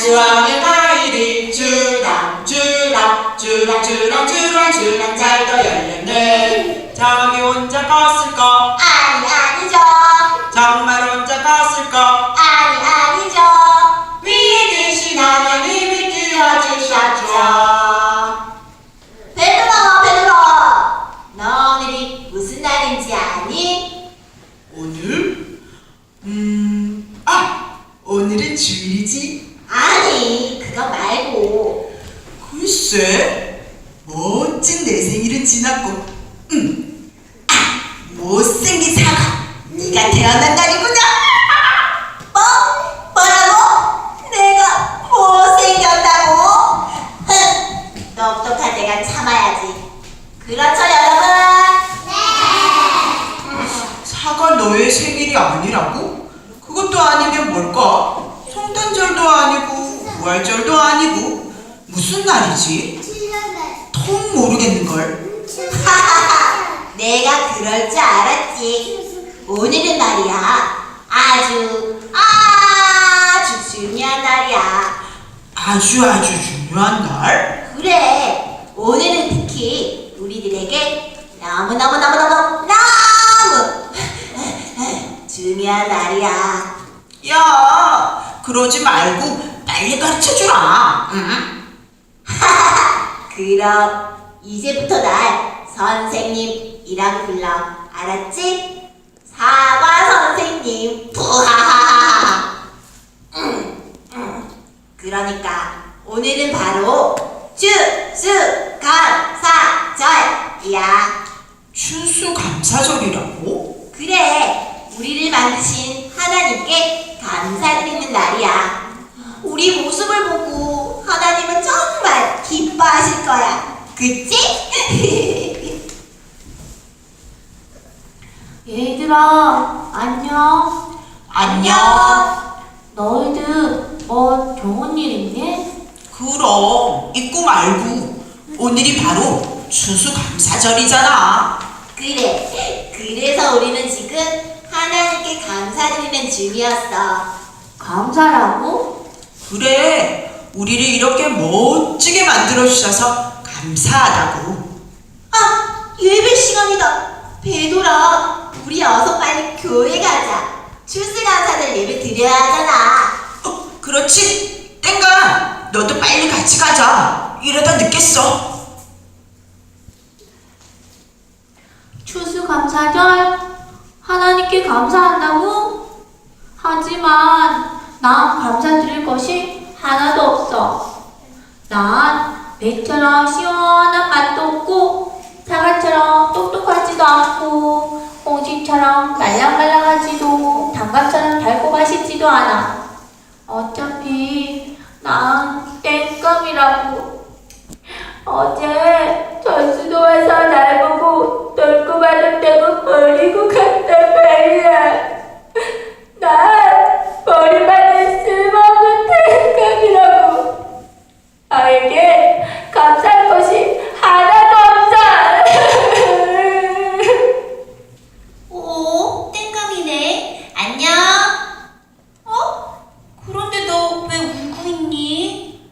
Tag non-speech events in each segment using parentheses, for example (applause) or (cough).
수학의 과일이 주랑 주랑 주랑 주랑 주랑 주랑 잘도 열렸네 저기 혼자 컸을까 아니 아니죠 정말 혼자 컸을까 아니 아니죠 위에 계신 하나님이 키워주셨죠 베드로 베드로 너 오늘이 무슨 날인지 아니? 오늘? 음... 아! 오늘은 주일이지? 아니 그거 말고 글쎄 멋진 내 생일은 지났고 음! 아! 못생긴 사과 네가 태어난 날이구나 뭐? 뭐라고? 내가 못생겼다고? 흥 똑똑한 내가 참아야지 그렇죠 여러분? 사과 너의 생일이 아니라고? 그것도 아니면 뭘까? 성탄절도 아니고 부활절도 아니고 무슨 날이지? 통 모르겠는걸. 하하하 (laughs) 내가 그럴 줄 알았지. 오늘은 말이야. 아주 아주 중요한 날이야. 아주 아주 중요한 날? 그래. 오늘은 특히 우리들에게 너무너무너무너무 너무 (laughs) 중요한 날이야. 야 그러지 말고 빨리 가르쳐 주라 응? (laughs) 그럼 이제부터 날 선생님이라고 불러 알았지? 사과 선생님 (laughs) 부하하하하. 그러니까 오늘은 바로 추수감사절이야 추수감사절이라고? 그래 우리를 만드신 하나님께 감사드리는 날이야 우리 모습을 보고 하나님은 정말 기뻐하실 거야 그치? (laughs) 얘들아, 안녕. 안녕 너희들 뭐 좋은 일 있니? 그럼 잊고 말고 오늘이 바로 추수감사절이잖아 그래 그래서 우리는 지금 하나님께 감사드리는 중이었어 감사라고? 그래 우리를 이렇게 멋지게 만들어 주셔서 감사하다고. 아 예배 시간이다. 베돌아 우리 어서 빨리 교회 가자. 추수감사절 예배 드려야 하잖아. 어, 그렇지. 땡가 너도 빨리 같이 가자. 이러다 늦겠어. 추수감사절? 하나님께 감사한다고? 하지만 난 감사드릴 것이 하나도 없어. 난 배처럼 시원한 맛도 없고 사과처럼 똑똑하지도 않고 홍지처럼 말랑말랑하지도 단감처럼 달고 맛있지도 않아. 어차피 난 땡감이라고. 어제 전수도 와서 날 보고 넓고 마렵다고 버리고 갔단 말이야. 난 버림받은 쓸모없는 땡감이라고. 나에게 감사할 것이 하나도 없어. 오, 땡감이네. 안녕. 어? 그런데 너 왜 울고 있니?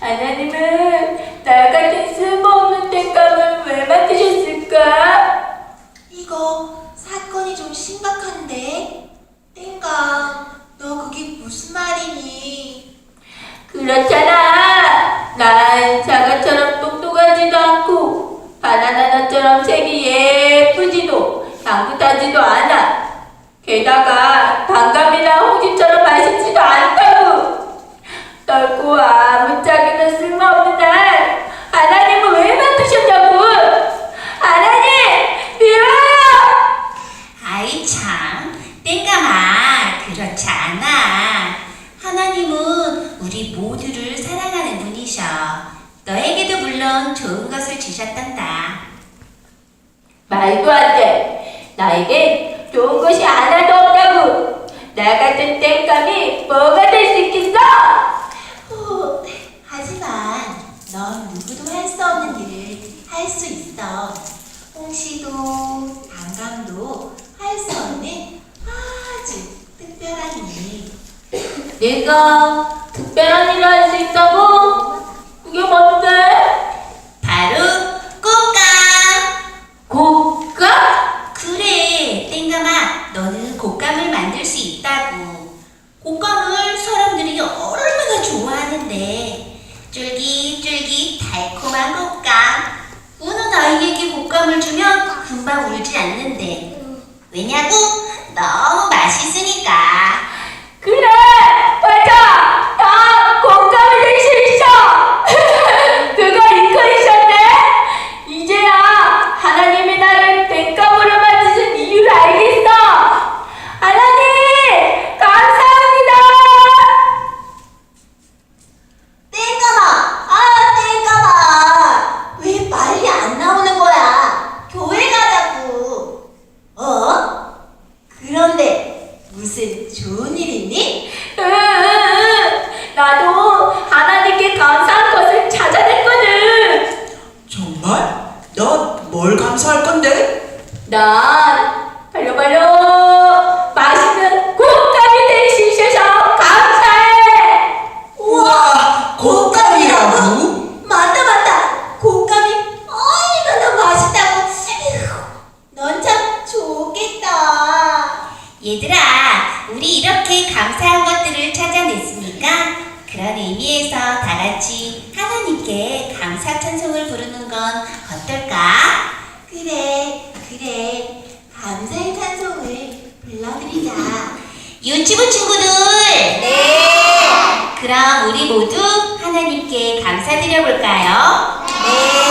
하나님은 나 같은 쓸모없는 땡감을 왜 만드셨을까? 이거 사건이 좀 심각한데. 땡감, 너 그게 무슨 말이니? 그렇잖아. 난 사과처럼 똑똑하지도 않고 바나나처럼 색이 예쁘지도 향긋하지도 않아. 게다가 단감이나 홍집처럼 맛있지도 않다고. 넓고 아무짝에도 쓸모없는 날 하나님은 왜 만드셨냐고. 하나님 미워요. 아이 참, 땡감아, 그렇지 않아. 하나님은 우리 모두를 사랑하는 분이셔. 너에게도 물론 좋은 것을 주셨단다. 말도 안 돼. 나에겐 좋은 것이 하나도 없다고. 나 같은 땡감이 뭐가 될 수 있겠어? 후, 하지만 넌 누구도 할 수 없는 일을 할 수 있어. 홍시도 단감도 할 수 없는 아주 특별한 일. 내가 일을 할수 있다고? 그게 뭔데? 바로 꽃감. 곡가? 그래, 땡감아, 너는 곶감을 만들 수 있다고. 곶감을 사람들이 얼마나 좋아하는데. 쫄깃쫄깃 달콤한 곶감. 우는 아이에게 곶감을 주면 금방 울지 않는데. 왜냐고? 너무 맛있으니까. 그래! 맞아! Da 유치부 친구들! 네. 그럼 우리 모두 하나님께 감사드려 볼까요? 네.